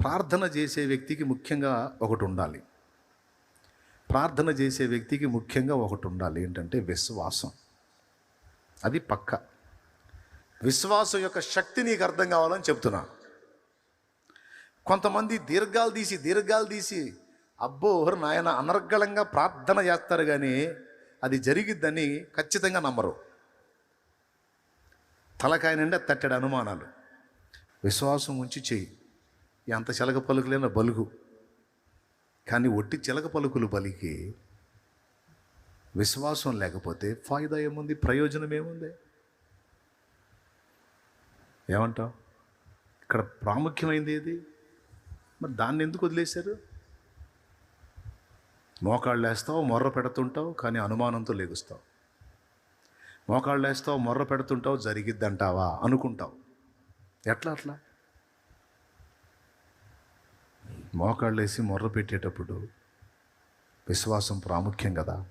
ప్రార్థన చేసే వ్యక్తికి ముఖ్యంగా ఒకటి ఉండాలి. ప్రార్థన చేసే వ్యక్తికి ముఖ్యంగా ఒకటి ఉండాలి. ఏంటంటే విశ్వాసం. అది పక్క. విశ్వాసం యొక్క శక్తి నీకు అర్థం కావాలని చెప్తున్నా. కొంతమంది దీర్ఘాలు తీసి దీర్ఘాలు తీసి అబ్బో నాయన అనర్గళంగా ప్రార్థన చేస్తారు కానీ అది జరిగిద్దని ఖచ్చితంగా నమ్మరు. తలకాయ నిండా తట్టడి అనుమానాలు. విశ్వాసం ఉంచి చెయ్యి. ఎంత చిలక పలుకులైన బలుగు. కానీ ఒట్టి చిలక పలుకులు పలికి విశ్వాసం లేకపోతే ఫాయిదా ఏముంది? ప్రయోజనం ఏముంది? ఏమంటావు? ఇక్కడ ప్రాముఖ్యమైంది ఏది? మరి దాన్ని ఎందుకు వదిలేశారు? మోకాళ్ళు వేస్తావు మొర్ర పెడుతుంటావు కానీ అనుమానంతో లేగుస్తావు. మోకాళ్ళు వేస్తావు మొర్ర పెడుతుంటావు జరిగిద్దంటావా? అనుకుంటావు. ఎట్లా అట్లా? మోకాళ్ళు వేసి మొర్ర పెట్టేటప్పుడు విశ్వాసం ప్రాముఖ్యం కదా?